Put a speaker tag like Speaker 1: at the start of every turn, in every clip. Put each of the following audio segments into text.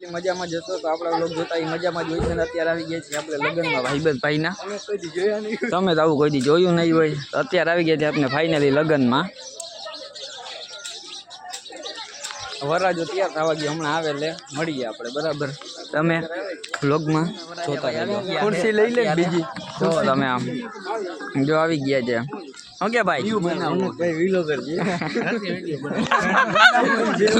Speaker 1: મજામાં જતો તો આપણા લોકો જોતા એ મજામાં જ હોય છે અત્યારે આવી ગયા છે આપણે લગ્નમાં ભાઈબંધ ભાઈના. તમે તો આવું કોઈ દી જોયું નહીં હોય. અત્યારે આવી ગયા છે આપણે ફાઇનલી લગ્નમાં. વરાજો તૈયાર થવા ગયો હમણાં આવે એટલે મળીએ આપણે બરાબર. તમે વ્લોગમાં જોતા રહેજો. ખુરશી લઈ લે બીજી. જો તમે આમ. જો આવી ગયા છે. ઓકે ભાઈ?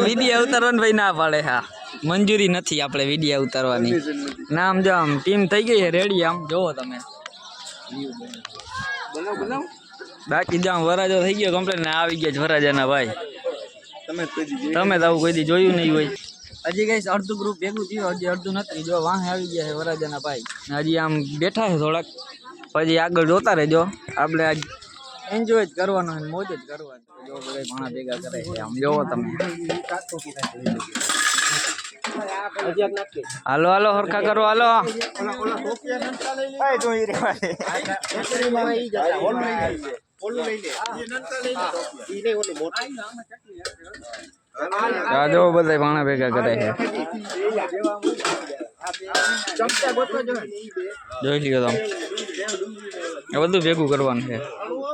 Speaker 1: વીડિયો ઉતારવાનું ભાઈ ના પાડે હા. મંજૂરી નથી આપણે વીડિયો ઉતારવાની. ના, આમ જો, આમ ટીમ થઈ ગઈ રેડી આમ. જોવો તમે. બાકી જો, આમ વરાજો થઈ ગયો કમ્પ્લેન ને આવી ગયા વરાજાના ભાઈ. તમે તો આવું કોઈ દી જોયું નહીં હોય. હજી કઈ અડધું ગ્રુપ ભેગું થયું, હજી અડધું નથી. જો, વાહે આવી ગયા છે વરાજાના ભાઈ. હજી આમ બેઠા છે થોડાક. પછી આગળ જોતા રહેજો. આપણે આજ એન્જોય જ કરવાનો મોજ જ કરવાનો જો ભેગા કરે આમ જોવો તમે. હાલો હાલો હરખા કરો હાલો. આ જો બધા ભાણા ભેગા કરે છે. જોઈ લ્યો તમે. આ બધું ભેગું કરવાનું છે.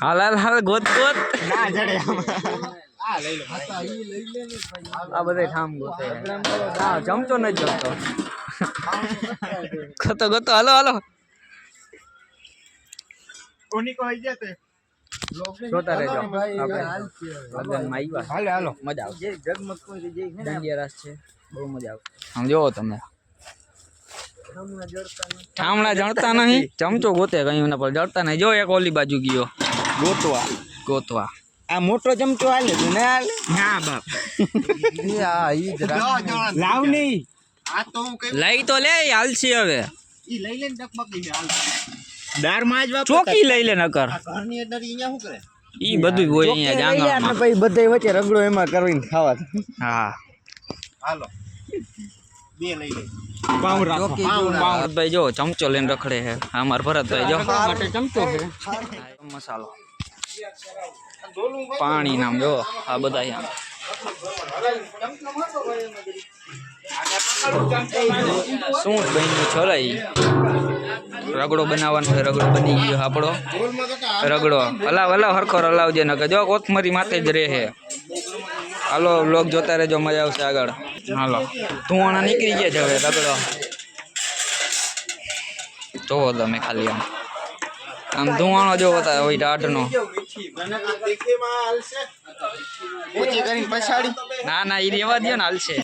Speaker 1: હાલ હાલ હાલ ગોત ગોત. ના જડે આ બધે ઠામ ગોતે. હા જમતો ન જમતો ગતો. ગતો હાલો હાલો. કોની કોઈ જતે રહેજો. આપણે લગ્નમાં આવ્યા હાલો હાલો. મજા આવશે. દાંડિયા રાસ છે. બહુ મજા આવશે. આમ જોવો તમે. ઠામણા જણતા નહીં ચમચો ગોતે કઈ પર. જડતા નહીં. જો એક ઓલી બાજુ ગયો.
Speaker 2: ગોતવા.
Speaker 1: ગોતવા.
Speaker 2: આ મોટો ચમચો હાલે તું ને હાલે?
Speaker 1: ના બાપ.
Speaker 2: લાવ નહીં.
Speaker 1: લઈ તો લે હાલશી હવે.
Speaker 2: દાર માં જ વાપરતા.
Speaker 1: ચોકી લઈ લે નકર.
Speaker 2: ઘરની અંદર અહીંયા શું કરે?
Speaker 1: ઈ બધું હોય અહીંયા જાંગણમાં
Speaker 2: પછી બધે વચ્ચે રગડો એમાં કરીને ખાવા.
Speaker 1: હા.
Speaker 2: હાલો. બે લઈ લે.
Speaker 1: ભરતભાઈ જો ચમચો લઈને રખડે છે. અમાર ભરતભાઈ જો.
Speaker 2: ચમચો
Speaker 1: મસાલો. પાણી નામ જો આ બધા આમ શું બન્યું છોલાઈ રગડો બનાવવાનો છે રગડો બની ગયો આપણો. રગડો. હલાવ હલાવ હરખો હલાવજે નકર. જો કોથમરી માથે જ રહે. હાલો લોક જોતા રહેજો મજા આવશે આગળ. હાલો. ધુવાણા નીકળી ગયા છે હવે રગડો. જોવો તમે ખાલી આમ. આમ ધુવાણો જો તા હોય
Speaker 2: પછાડી
Speaker 1: ના ના એ રેવા દો ને હાલશે.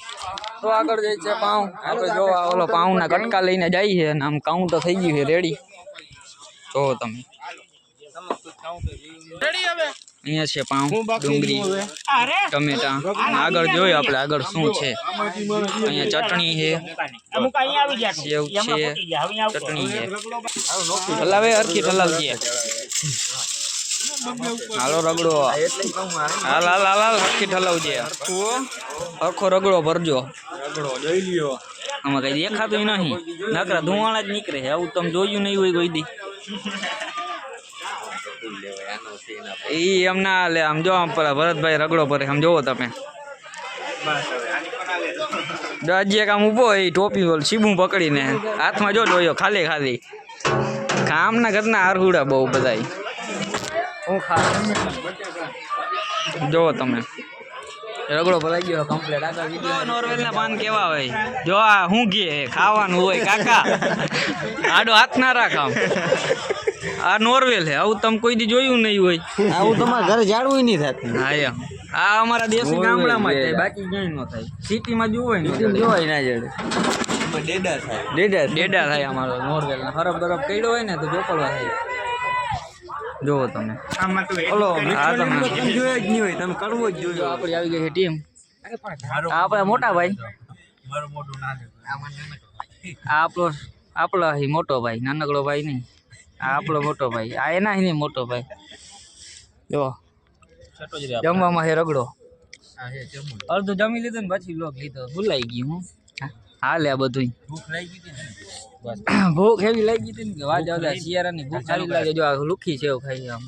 Speaker 1: તો આગળ જાય છે પાઉં. આપણે જો ઓલો પાઉંના કટકા લઈને જાય છે અને આમ કાઉં થઈ ગયું છે રેડી જો તમે. અહીંયા છે પાઉં, ડુંગળી, ટમેટા. આગળ જોયું આપણે આગળ શું છે. અહીંયા ચટણી છે. સેવ છે. ચટણી છે. હલાવે હરખી હલાવજે. હાલો રગડો. હાલ હાલ હાલ હાલ, હરખી ઠલાવજે. હરખું હરખો રગડો ભરજો. આમાં કઈ દેખાતું નહીં. નકરા ધુવાણા જ નીકળે છે. આવું તમે જોયું નહીં હોય કોઈ દી. ઈ એમ ના લે આમ જો, આમ પેલા ભરતભાઈ રગડો ભરે. આમ જોવો તમે. હજી એક આમ ઊભો એ ટોપી બોલ સીબું પકડીને. હાથમાં જો જોયો, ખાલી ખાલી. કામના ઘરના આરહુડા બહુ બધાય. હું ખા જોવો તમે રગડો ભરાઈ ગયો કમ્પ્લીટ આગળ વીડિયો નોર્વેલ ના પાન કેવા હોય? જો આ હું કે ખાવાનું હોય કાકા. આડો હાથ ના રાખ આમ. આ નોર્વેલ હે આવું તમે કોઈ દી જોયું નહીં હોય.
Speaker 2: આવું તમારા ઘરે જાળવું નહીં થતું.
Speaker 1: હા યા આ અમારા દેશી ગામડામાં થાય બાકી ક્યાંય ન થાય. સિટીમાં જોવાય ને
Speaker 2: જોવાય ના જડે. ડેડા થાય.
Speaker 1: ડેડા ડેડા થાય અમારો મોરવેલ હરફ બરફ કર્યો હોય ને તો ચોપડવા થાય. જોવો તમે.
Speaker 2: આમાં તો
Speaker 1: ઓલો આ તમે
Speaker 2: જોયો જ નહીં હોય તમે કરવો જ
Speaker 1: જો આપણી આવી ગઈ છે ટીમ આપણા મોટા ભાઈ.
Speaker 2: મારું મોઢું ના
Speaker 1: આ આપણો આપણો હી મોટો ભાઈ નાનકડો ભાઈ નહીં. આ આપણો મોટો ભાઈ આ એના હી નહીં મોટો ભાઈ. જો જમવામાં છે રગડો. અડધું જમી લીધું ને પછી લોક લીધો. ભૂલાઈ ગયું હું. હાલે આ બધું
Speaker 2: ભૂખ લાગી ગઈ
Speaker 1: ભૂખ એવી લાગી હતી ને કે વાત આવતા શિયાળાની ભૂખ સારી લાગે જો આ લુખી છે એવું ખાઈ આમ.